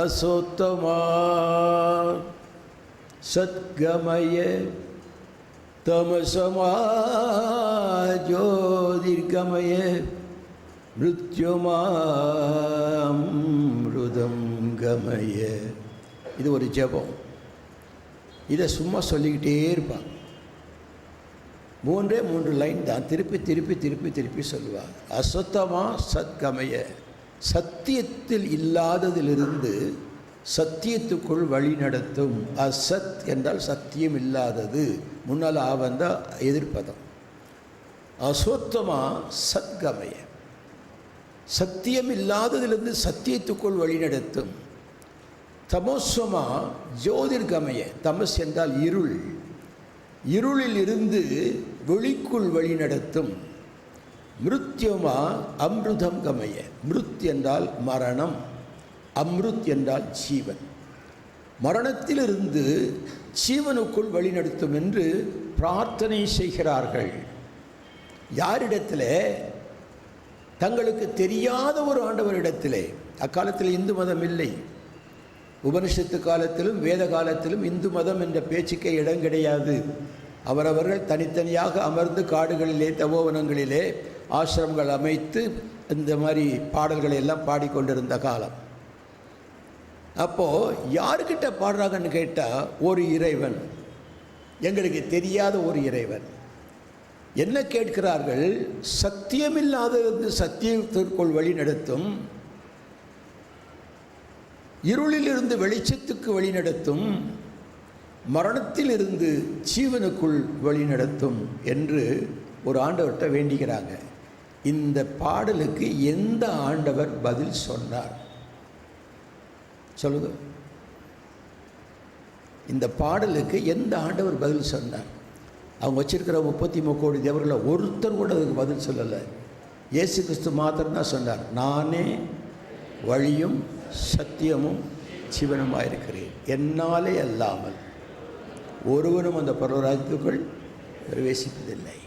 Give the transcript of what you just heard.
அசோத்தமா சத்கமய தமசமா ஜோதிர்கமய மிருத்யுமாமிருதம் கமய. இது ஒரு ஜெபம். இதை சும்மா சொல்லிக்கிட்டே இருப்பாங்க மூன்றே மூன்று லைன் தான். திருப்பி திருப்பி திருப்பி திருப்பி சொல்லுவாங்க அசுத்தமாக சத்கமய. சத்தியத்தில் இல்லாததிலிருந்து சத்தியத்துக்குள் வழி நடத்தும். அசத் என்றால் சத்தியம் இல்லாதது. முன்னால் ஆ வந்த எதிர்ப்பதம். அசுத்தமாக சத்கமய. சத்தியம் இல்லாததிலிருந்து சத்தியத்துக்குள் வழி நடத்தும். தமோஸ்வமா ஜோதிர்கமய. தமஸ் என்றால் இருள். இருளில் இருந்து வெளிக்குள் வழி நடத்தும். மிருத்யுமா அம்ருதம் கமய. மிருத் என்றால் மரணம் அம்ருத் என்றால் ஜீவன். மரணத்திலிருந்து ஜீவனுக்குள் வழிநடத்தும் என்று பிரார்த்தனை செய்கிறார்கள். யாரிடத்தில்? தங்களுக்கு தெரியாத ஒரு ஆண்டவரிடத்திலே. அக்காலத்தில் இந்து மதம் இல்லை. உபனிஷத்து காலத்திலும் வேத காலத்திலும் இந்து மதம் என்ற பேச்சுக்கே இடம் கிடையாது. அவரவர்கள் தனித்தனியாக அமர்ந்து காடுகளிலே தபோவனங்களிலே ஆசிரமங்கள் அமைத்து இந்த மாதிரி பாடல்களை எல்லாம் பாடிக்கொண்டிருந்த காலம். அப்போது யாருக்கிட்ட பாடுறாங்கன்னு கேட்டால் ஒரு இறைவன். எங்களுக்கு தெரியாத ஒரு இறைவன். என்ன கேட்கிறார்கள்? சத்தியமில்லாதது சத்தியத்திற்குள் வழி நடத்தும் இருளிலிருந்து வெளிச்சத்துக்கு வழி நடத்தும் மரணத்திலிருந்து ஜீவனுக்குள் வழி நடத்தும் என்று ஒரு ஆண்டவர்கிட்ட வேண்டிக்கிறாங்க. இந்த பாடலுக்கு எந்த ஆண்டவர் பதில் சொன்னார்? சொல்லுங்க. இந்த பாடலுக்கு எந்த ஆண்டவர் பதில் சொன்னார்? அவங்க வச்சிருக்கிற முப்பத்தி கோடி தேவர்களில் ஒருத்தர் கூட அதுக்கு பதில் சொல்லலை. இயேசு கிறிஸ்து மாத்திரம்தான் சொன்னார். நானே வழியும் சத்தியமும் சிவனுமாக இருக்கிறேன் என்னாலே அல்லாமல் ஒருவனும் அந்த பரவராஜ்யத்துக்குள் பிரவேசிப்பதில்லை.